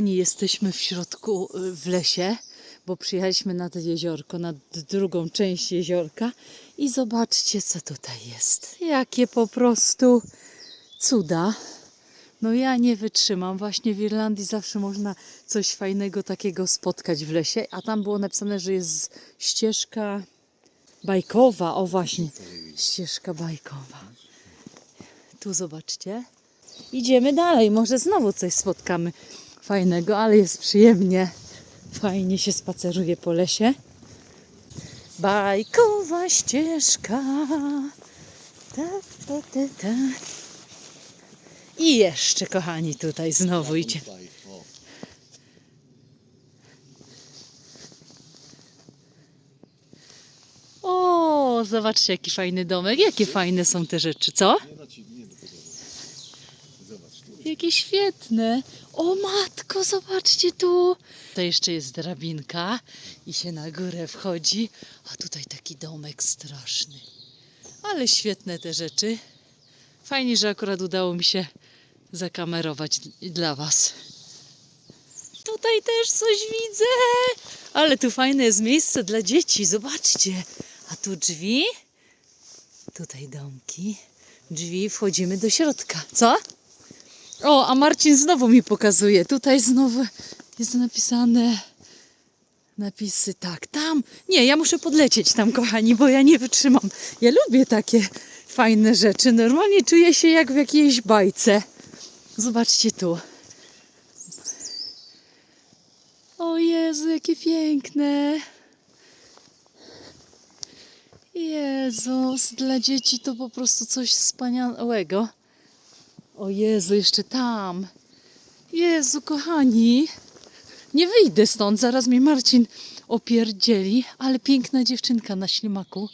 kochani, jesteśmy w środku, y, w lesie, bo przyjechaliśmy nad jeziorko, nad drugą część jeziorka i zobaczcie, co tutaj jest. Jakie po prostu cuda. No ja nie wytrzymam. Właśnie w Irlandii zawsze można coś fajnego takiego spotkać w lesie, a tam było napisane, że jest ścieżka bajkowa. O właśnie, ścieżka bajkowa. Tu zobaczcie. Idziemy dalej, może znowu coś spotkamy fajnego, ale jest przyjemnie. Fajnie się spaceruje po lesie. Bajkowa ścieżka. Ta, ta, ta, ta. I jeszcze, kochani, tutaj znowu idzie. O, zobaczcie, jaki fajny domek. Jakie fajne są te rzeczy, co? Jakie świetne. O matko, zobaczcie tu. To jeszcze jest drabinka i się na górę wchodzi. A tutaj taki domek straszny. Ale świetne te rzeczy. Fajnie, że akurat udało mi się zakamerować dla Was. Tutaj też coś widzę. Ale tu fajne jest miejsce dla dzieci. Zobaczcie. A tu drzwi. Tutaj domki. Drzwi, wchodzimy do środka. Co? O, a Marcin znowu mi pokazuje. Tutaj znowu jest napisane napisy. Tak, tam. Nie, ja muszę podlecieć tam, kochani, bo ja nie wytrzymam. Ja lubię takie fajne rzeczy. Normalnie czuję się jak w jakiejś bajce. Zobaczcie tu. O Jezu, jakie piękne. Jezus, dla dzieci to po prostu coś wspaniałego. O Jezu, jeszcze tam. Jezu, kochani. Nie wyjdę stąd, zaraz mi Marcin opierdzieli, ale piękna dziewczynka na ślimaku.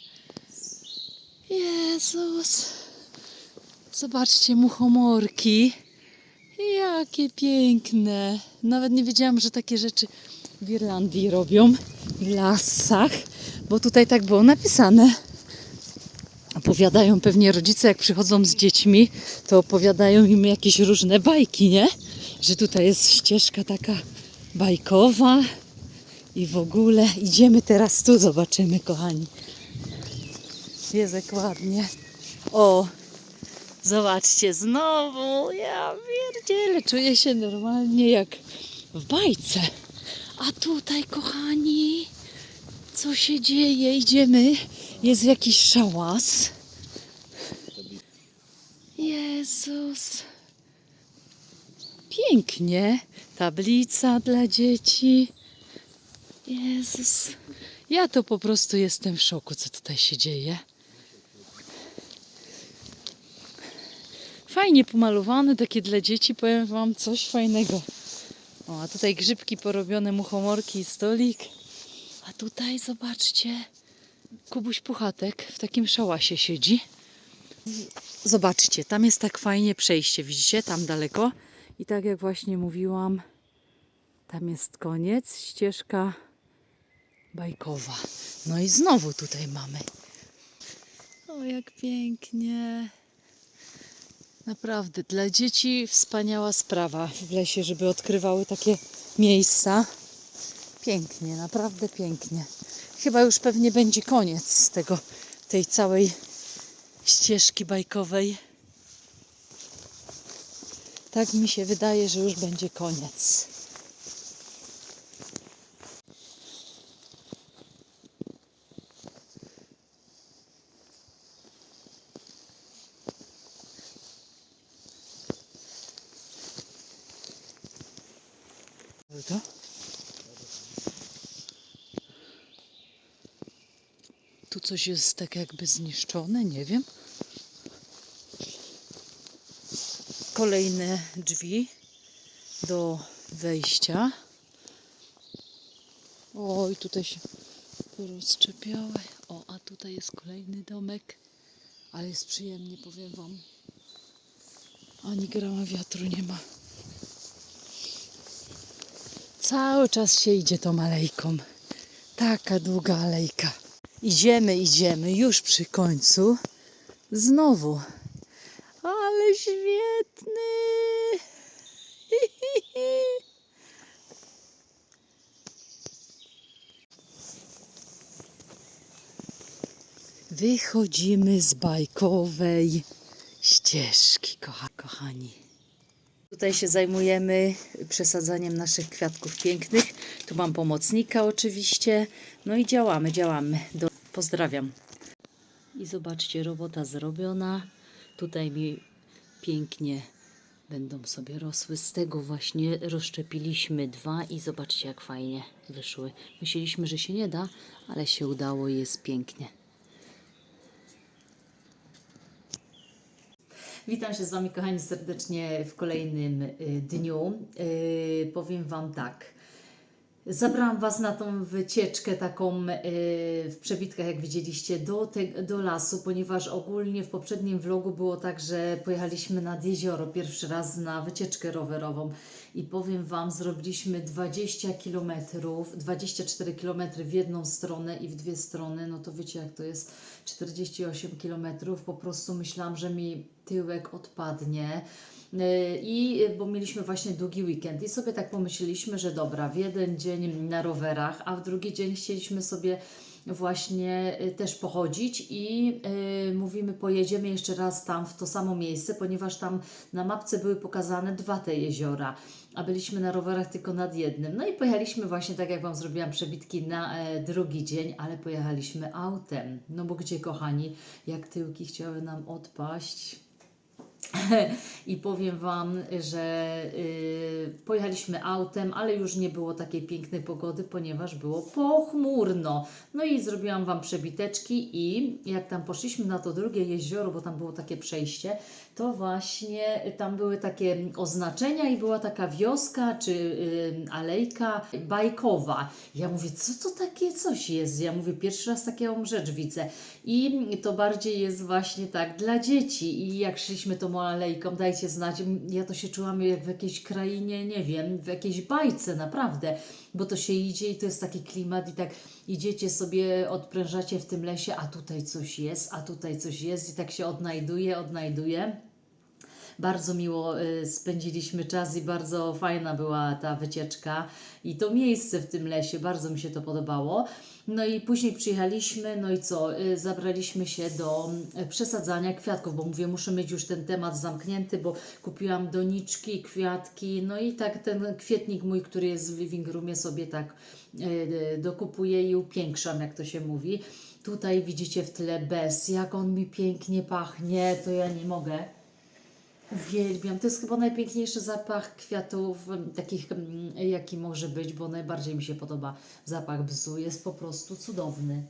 Jezus. Zobaczcie, muchomorki. Jakie piękne. Nawet nie wiedziałam, że takie rzeczy w Irlandii robią, w lasach, bo tutaj tak było napisane. Opowiadają pewnie rodzice, jak przychodzą z dziećmi, to opowiadają im jakieś różne bajki, nie? Że tutaj jest ścieżka taka bajkowa i w ogóle idziemy teraz tu, zobaczymy, kochani. Jest jak ładnie. O, zobaczcie, znowu, ja pierdzielę, czuję się normalnie jak w bajce. A tutaj, kochani, co się dzieje? Idziemy, jest jakiś szałas. Jezus. Pięknie. Tablica dla dzieci. Jezus. Ja to po prostu jestem w szoku, co tutaj się dzieje. Fajnie pomalowane, takie dla dzieci, powiem Wam coś fajnego. O, a tutaj grzybki porobione, muchomorki i stolik. A tutaj zobaczcie, Kubuś Puchatek w takim szałasie siedzi. Zobaczcie, tam jest tak fajnie przejście, widzicie, tam daleko. I tak jak właśnie mówiłam, tam jest koniec, ścieżka bajkowa. No i znowu tutaj mamy. O, jak pięknie. Naprawdę, dla dzieci wspaniała sprawa w lesie, żeby odkrywały takie miejsca. Pięknie, naprawdę pięknie. Chyba już pewnie będzie koniec tego, tej całej ścieżki bajkowej. Tak mi się wydaje, że już będzie koniec. To? Coś jest tak jakby zniszczone, nie wiem. Kolejne drzwi do wejścia. Oj, tutaj się rozczepiały. O, a tutaj jest kolejny domek. Ale jest przyjemnie, powiem Wam. Ani grama wiatru nie ma. Cały czas się idzie tą alejką. Taka długa alejka. Idziemy, idziemy, już przy końcu. Znowu. Ale świetny! Wychodzimy z bajkowej ścieżki, kocha, kochani. Tutaj się zajmujemy przesadzaniem naszych kwiatków pięknych. Tu mam pomocnika oczywiście. No i działamy, działamy do Pozdrawiam. I zobaczcie, robota zrobiona. Tutaj mi pięknie będą sobie rosły. Z tego właśnie rozszczepiliśmy dwa i zobaczcie jak fajnie wyszły. Myśleliśmy, że się nie da, ale się udało jest pięknie. Witam się z Wami, kochani, serdecznie w kolejnym y, dniu. Y, powiem Wam tak. Zabrałam Was na tą wycieczkę taką y, w przebitkach, jak widzieliście, do, te, do lasu, ponieważ ogólnie w poprzednim vlogu było tak, że pojechaliśmy nad jezioro pierwszy raz na wycieczkę rowerową. I powiem Wam, zrobiliśmy 20 kilometrów, 24 kilometry w jedną stronę i w dwie strony, no to wiecie jak to jest, 48 kilometrów, po prostu myślałam, że mi tyłek odpadnie. I bo mieliśmy właśnie długi weekend i sobie tak pomyśleliśmy, że dobra, w jeden dzień na rowerach, a w drugi dzień chcieliśmy sobie właśnie y, też pochodzić i y, mówimy pojedziemy jeszcze raz tam w to samo miejsce, ponieważ tam na mapce były pokazane dwa te jeziora, a byliśmy na rowerach tylko nad jednym. No i pojechaliśmy właśnie tak jak Wam zrobiłam przebitki na e, drugi dzień, ale pojechaliśmy autem. No bo gdzie kochani, jak tyłki chciały nam odpaść, i powiem Wam, że y, pojechaliśmy autem, ale już nie było takiej pięknej pogody, ponieważ było pochmurno. No i zrobiłam Wam przebiteczki i jak tam poszliśmy na to drugie jezioro, bo tam było takie przejście, to właśnie tam były takie oznaczenia i była taka wioska czy y, alejka bajkowa. Ja mówię, co to takie coś jest? Ja mówię, pierwszy raz taką rzecz widzę. I to bardziej jest właśnie tak dla dzieci. I jak szliśmy tą alejką, dajcie znać, ja to się czułam jak w jakiejś krainie, nie wiem, w jakiejś bajce, naprawdę. Bo to się idzie i to jest taki klimat i tak idziecie sobie, odprężacie w tym lesie, a tutaj coś jest, a tutaj coś jest i tak się odnajduje, odnajduje. Bardzo miło y, spędziliśmy czas i bardzo fajna była ta wycieczka i to miejsce w tym lesie, bardzo mi się to podobało. No i później przyjechaliśmy, no i co, y, zabraliśmy się do y, przesadzania kwiatków, bo mówię, muszę mieć już ten temat zamknięty, bo kupiłam doniczki, kwiatki, no i tak ten kwietnik mój, który jest w living roomie sobie tak y, dokupuję i upiększam, jak to się mówi. Tutaj widzicie w tle bez, jak on mi pięknie pachnie, to ja nie mogę. Uwielbiam. To jest chyba najpiękniejszy zapach kwiatów, takich jaki może być, bo najbardziej mi się podoba zapach bzu. Jest po prostu cudowny.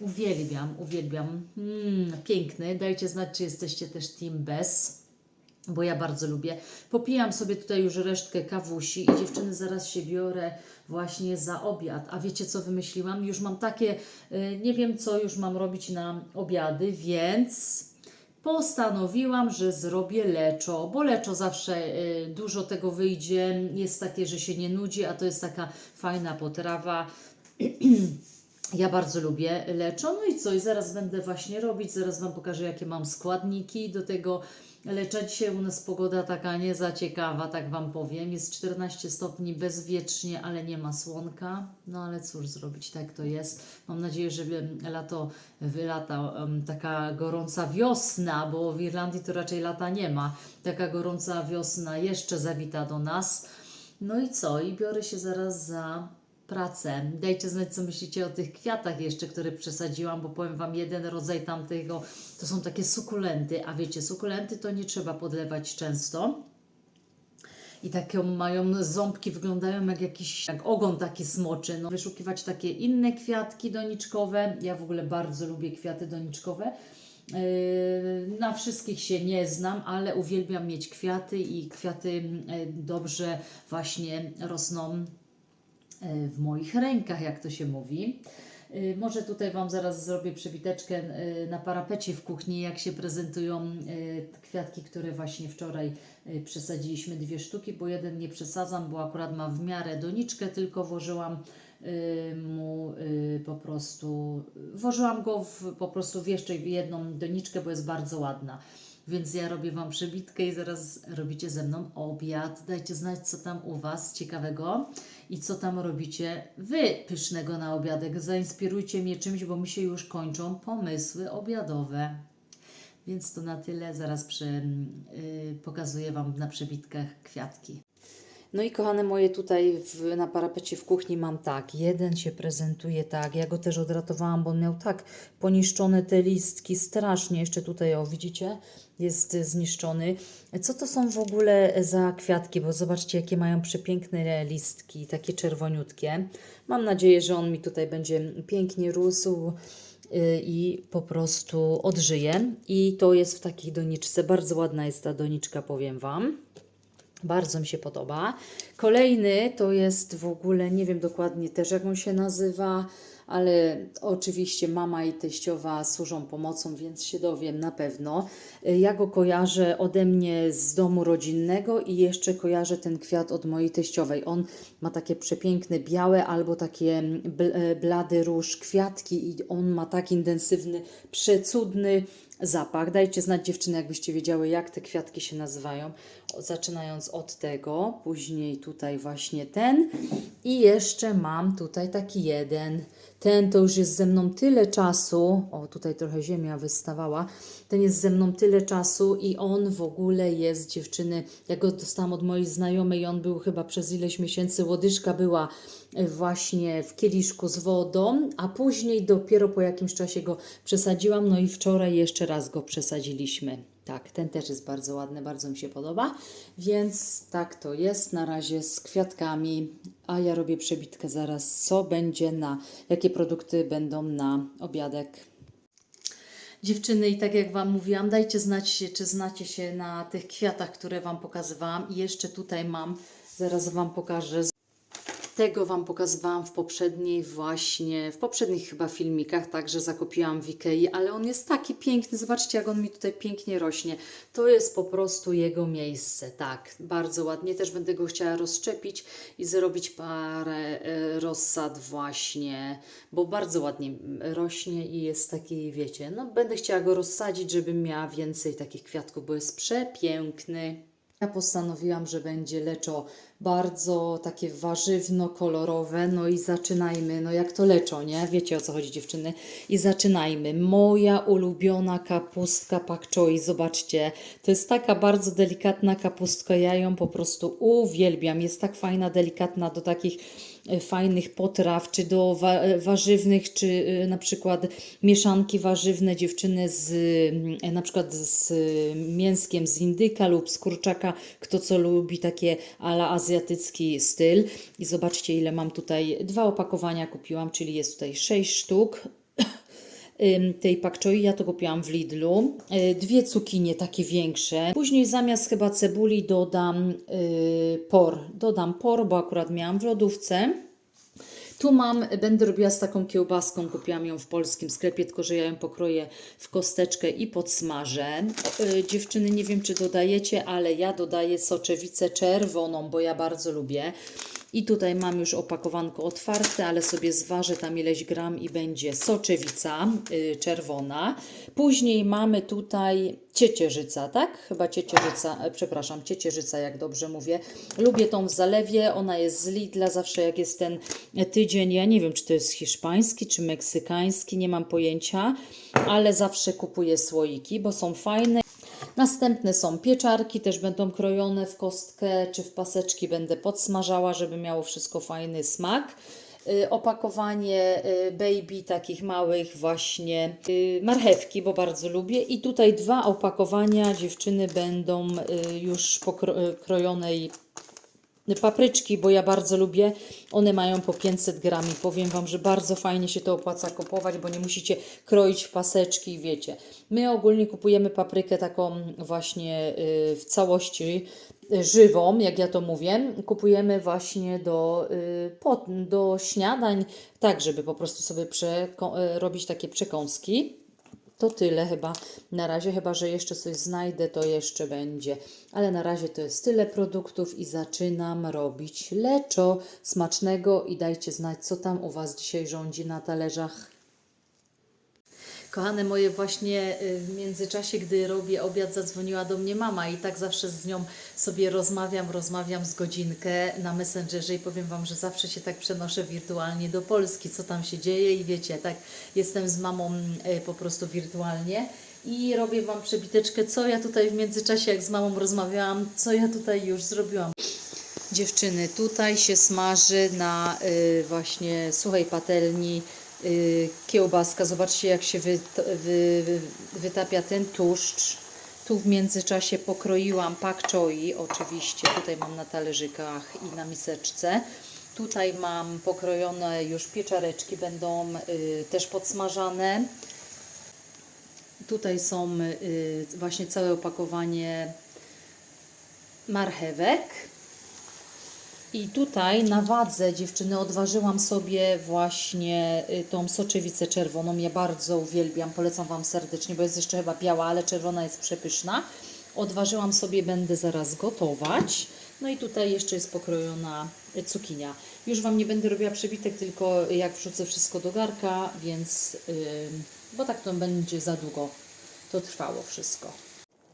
Uwielbiam, uwielbiam. Mm, piękny. Dajcie znać, czy jesteście też team bez, bo ja bardzo lubię. Popijam sobie tutaj już resztkę kawusi i dziewczyny zaraz się biorę właśnie za obiad. A wiecie co wymyśliłam? Już mam takie, y, nie wiem co już mam robić na obiady, więc postanowiłam, że zrobię leczo, bo leczo zawsze y, dużo tego wyjdzie, jest takie, że się nie nudzi, a to jest taka fajna potrawa. Ja bardzo lubię leczo, no i co, i zaraz będę właśnie robić, zaraz Wam pokażę, jakie mam składniki do tego lecza. Dzisiaj u nas pogoda taka nie za ciekawa, tak Wam powiem, jest 14 stopni bezwiecznie, ale nie ma słonka, no ale cóż zrobić, tak to jest. Mam nadzieję, że lato wylata, taka gorąca wiosna, bo w Irlandii to raczej lata nie ma, taka gorąca wiosna jeszcze zawita do nas. No i co? I biorę się zaraz za pracę. Dajcie znać, co myślicie o tych kwiatach jeszcze, które przesadziłam, bo powiem Wam, jeden rodzaj tamtego to są takie sukulenty, a wiecie, sukulenty to nie trzeba podlewać często. I takie mają ząbki, wyglądają jak jakiś jak ogon taki smoczy. No, wyszukiwać takie inne kwiatki doniczkowe. Ja w ogóle bardzo lubię kwiaty doniczkowe. Yy, Na wszystkich się nie znam, ale uwielbiam mieć kwiaty i kwiaty yy, dobrze właśnie rosną w moich rękach, jak to się mówi. Yy, Może tutaj Wam zaraz zrobię przebiteczkę yy, na parapecie w kuchni, jak się prezentują kwiatki, które właśnie wczoraj przesadziliśmy dwie sztuki, bo jeden nie przesadzam, bo akurat ma w miarę doniczkę, tylko włożyłam mu po prostu, włożyłam go w, po prostu w jeszcze jedną doniczkę, bo jest bardzo ładna. Więc ja robię Wam przebitkę i zaraz robicie ze mną obiad. Dajcie znać, co tam u Was ciekawego i co tam robicie Wy pysznego na obiadek. Zainspirujcie mnie czymś, bo mi się już kończą pomysły obiadowe. Więc to na tyle. Zaraz przy, yy, pokazuję Wam na przebitkach kwiatki. No i kochane moje, tutaj w, na parapecie w kuchni mam tak. Jeden się prezentuje tak. Ja go też odratowałam, bo on miał tak poniszczone te listki. Strasznie. Jeszcze tutaj, o widzicie, jest zniszczony. Co to są w ogóle za kwiatki? Bo zobaczcie, jakie mają przepiękne listki, takie czerwoniutkie. Mam nadzieję, że on mi tutaj będzie pięknie rósł y, i po prostu odżyje. I to jest w takiej doniczce. Bardzo ładna jest ta doniczka, powiem Wam. Bardzo mi się podoba. Kolejny to jest w ogóle, nie wiem dokładnie też jak on się nazywa, ale oczywiście mama i teściowa służą pomocą, więc się dowiem na pewno. Ja go kojarzę ode mnie z domu rodzinnego i jeszcze kojarzę ten kwiat od mojej teściowej. On ma takie przepiękne białe albo takie e, blady róż kwiatki i on ma tak intensywny, przecudny zapach. Dajcie znać dziewczyny, jakbyście wiedziały, jak te kwiatki się nazywają. Zaczynając od tego, później tutaj właśnie ten i jeszcze mam tutaj taki jeden. Ten to już jest ze mną tyle czasu. O, tutaj trochę ziemia wystawała. Ten jest ze mną tyle czasu i on w ogóle jest dziewczyny. Ja go dostałam od mojej znajomej. On był chyba przez ileś miesięcy. Łodyżka była e, właśnie w kieliszku z wodą, a później dopiero po jakimś czasie go przesadziłam. No i wczoraj jeszcze raz go przesadziliśmy. Tak, ten też jest bardzo ładny, bardzo mi się podoba. Więc tak to jest na razie z kwiatkami, a ja robię przebitkę zaraz, co będzie na, jakie produkty będą na obiadek. Dziewczyny, i tak jak Wam mówiłam, dajcie znać, czy znacie się na tych kwiatach, które Wam pokazywałam. I jeszcze tutaj mam, zaraz Wam pokażę. Tego Wam pokazywałam w poprzedniej właśnie, w poprzednich chyba filmikach, także zakupiłam w Ikei, ale on jest taki piękny, zobaczcie jak on mi tutaj pięknie rośnie. To jest po prostu jego miejsce, tak, bardzo ładnie. Też będę go chciała rozszczepić i zrobić parę e, rozsad właśnie, bo bardzo ładnie rośnie i jest taki, wiecie, no będę chciała go rozsadzić, żebym miała więcej takich kwiatków, bo jest przepiękny. Ja postanowiłam, że będzie leczo bardzo takie warzywno-kolorowe. No i zaczynajmy. No jak to leczo, nie? Wiecie o co chodzi dziewczyny. I zaczynajmy. Moja ulubiona kapustka pak choi. Zobaczcie, to jest taka bardzo delikatna kapustka. Ja ją po prostu uwielbiam. Jest tak fajna, delikatna do takich fajnych potraw, czy do wa- e, warzywnych, czy e, na przykład mieszanki warzywne dziewczyny z mm, na przykład z mięskiem z indyka lub z kurczaka, kto co lubi takie ala azjatycki styl. I zobaczcie ile mam tutaj, dwa opakowania kupiłam, czyli jest tutaj 6 sztuk tej pak choi, ja to kupiłam w Lidlu. Y, Dwie cukinie takie większe. Później zamiast chyba cebuli dodam y, por. Dodam por, bo akurat miałam w lodówce. Tu mam, będę robiła z taką kiełbaską, kupiłam ją w polskim sklepie, tylko że ja ją pokroję w kosteczkę i podsmażę. Y, dziewczyny, nie wiem czy dodajecie, ale ja dodaję soczewicę czerwoną, bo ja bardzo lubię. I tutaj mam już opakowanko otwarte, ale sobie zważę tam ileś gram i będzie soczewica y, czerwona. Później mamy tutaj ciecierzyca, tak? Chyba ciecierzyca, e, przepraszam, ciecierzyca, jak dobrze mówię. Lubię tą w zalewie, ona jest z Lidla, zawsze jak jest ten tydzień, ja nie wiem, czy to jest hiszpański, czy meksykański, nie mam pojęcia, ale zawsze kupuję słoiki, bo są fajne. Następne są pieczarki, też będą krojone w kostkę czy w paseczki, będę podsmażała, żeby miało wszystko fajny smak. Y, Opakowanie y, baby takich małych właśnie y, marchewki, bo bardzo lubię. I tutaj dwa opakowania dziewczyny będą już pokrojonej papryczki, bo ja bardzo lubię. One mają po 500 gram i powiem Wam, że bardzo fajnie się to opłaca kupować, bo nie musicie kroić w paseczki, wiecie. My ogólnie kupujemy paprykę taką właśnie y, w całości y, żywą, jak ja to mówię. Kupujemy właśnie do, y, do śniadań, tak żeby po prostu sobie robić takie przekąski. To tyle chyba na razie, chyba że jeszcze coś znajdę, to jeszcze będzie. Ale na razie to jest tyle produktów i zaczynam robić leczo smacznego i dajcie znać, co tam u Was dzisiaj rządzi na talerzach. Kochane moje, właśnie y, w międzyczasie, gdy robię obiad, zadzwoniła do mnie mama i tak zawsze z nią sobie rozmawiam, rozmawiam z godzinkę na Messengerze i powiem Wam, że zawsze się tak przenoszę wirtualnie do Polski, co tam się dzieje i wiecie, tak jestem z mamą y, po prostu wirtualnie i robię Wam przebiteczkę, co ja tutaj w międzyczasie, jak z mamą rozmawiałam, co ja tutaj już zrobiłam. Dziewczyny, tutaj się smaży na y, właśnie suchej patelni kiełbaska. Zobaczcie, jak się wy, wy, wytapia ten tłuszcz. Tu w międzyczasie pokroiłam pak choi, oczywiście. Tutaj mam na talerzykach i na miseczce. Tutaj mam pokrojone już pieczareczki, będą y, też podsmażane. Tutaj są y, właśnie całe opakowanie marchewek. I tutaj na wadze dziewczyny odważyłam sobie właśnie y, tą soczewicę czerwoną. Ja bardzo uwielbiam, polecam Wam serdecznie, bo jest jeszcze chyba biała, ale czerwona jest przepyszna. Odważyłam sobie, będę zaraz gotować. No i tutaj jeszcze jest pokrojona cukinia. Już Wam nie będę robiła przebitek, tylko jak wrzucę wszystko do garka, więc, yy, bo tak to będzie za długo to trwało wszystko.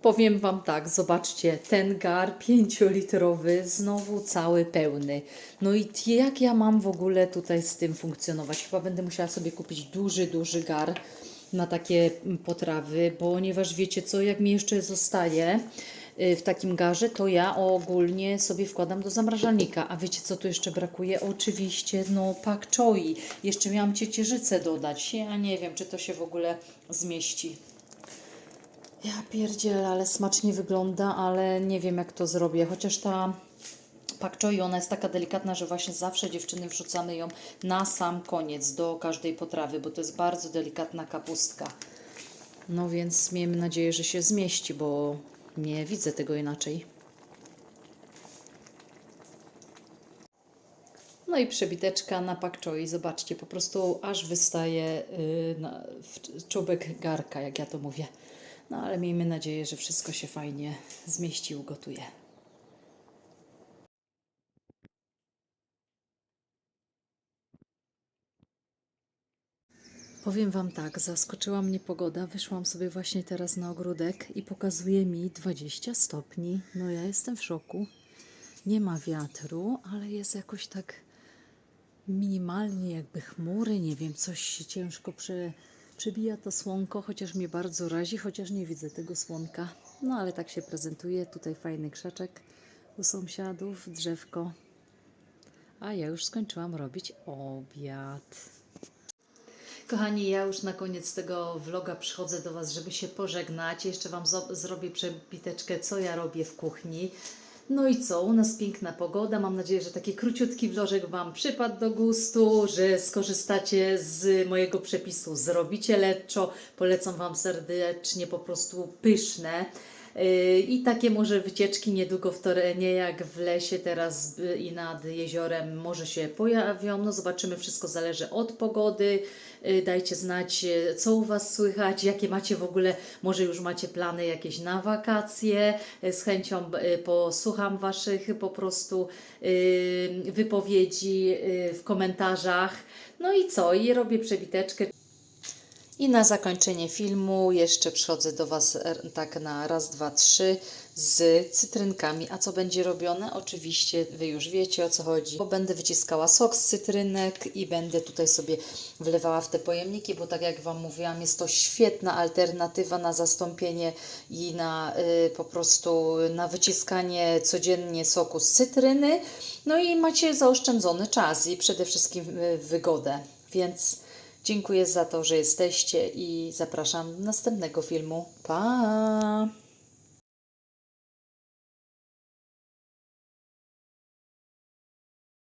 Powiem Wam tak, zobaczcie, ten gar pięciolitrowy, znowu cały pełny. No i jak ja mam w ogóle tutaj z tym funkcjonować? Chyba będę musiała sobie kupić duży, duży gar na takie mm, potrawy, ponieważ wiecie co, jak mi jeszcze zostaje y, w takim garze, to ja ogólnie sobie wkładam do zamrażalnika. A wiecie co tu jeszcze brakuje? Oczywiście, no pak choi. Jeszcze miałam ciecierzycę dodać. Ja nie wiem, czy to się w ogóle zmieści. Ja pierdzielę, ale smacznie wygląda, ale nie wiem jak to zrobię. Chociaż ta pak choi, ona jest taka delikatna, że właśnie zawsze dziewczyny wrzucamy ją na sam koniec do każdej potrawy, bo to jest bardzo delikatna kapustka. No więc miejmy nadzieję, że się zmieści, bo nie widzę tego inaczej. No i przebiteczka na pak choi. Zobaczcie, po prostu aż wystaje yy, na, czubek garka, jak ja to mówię. No ale miejmy nadzieję, że wszystko się fajnie zmieści, ugotuje. Powiem Wam tak, zaskoczyła mnie pogoda. Wyszłam sobie właśnie teraz na ogródek i pokazuje mi 20 stopni. No ja jestem w szoku. Nie ma wiatru, ale jest jakoś tak minimalnie jakby chmury, nie wiem, coś się ciężko prze, przebija to słonko, chociaż mnie bardzo razi, chociaż nie widzę tego słonka. No ale tak się prezentuje. Tutaj fajny krzaczek u sąsiadów, drzewko. A ja już skończyłam robić obiad. Kochani, ja już na koniec tego vloga przychodzę do Was, żeby się pożegnać. Jeszcze Wam zrobię przebiteczkę, co ja robię w kuchni. No i co? U nas piękna pogoda. Mam nadzieję, że taki króciutki vlożek Wam przypadł do gustu, że skorzystacie z mojego przepisu. Zrobicie leczo. Polecam Wam serdecznie, po prostu pyszne. Yy, I takie może wycieczki niedługo w terenie, jak w lesie teraz i nad jeziorem może się pojawią. No zobaczymy, wszystko zależy od pogody. Yy, Dajcie znać, yy, co u Was słychać, jakie macie w ogóle, może już macie plany jakieś na wakacje. Yy, Z chęcią posłucham Waszych po prostu wypowiedzi w komentarzach. No i co? I robię przebiteczkę. I na zakończenie filmu jeszcze przychodzę do Was e, tak na raz, dwa, trzy z cytrynkami. A co będzie robione? Oczywiście Wy już wiecie o co chodzi. Bo będę wyciskała sok z cytrynek i będę tutaj sobie wlewała w te pojemniki, bo tak jak Wam mówiłam, jest to świetna alternatywa na zastąpienie i na y, po prostu na wyciskanie codziennie soku z cytryny. No i macie zaoszczędzony czas i przede wszystkim y, wygodę. Więc Dziękuję za to, że jesteście i zapraszam do następnego filmu. Pa!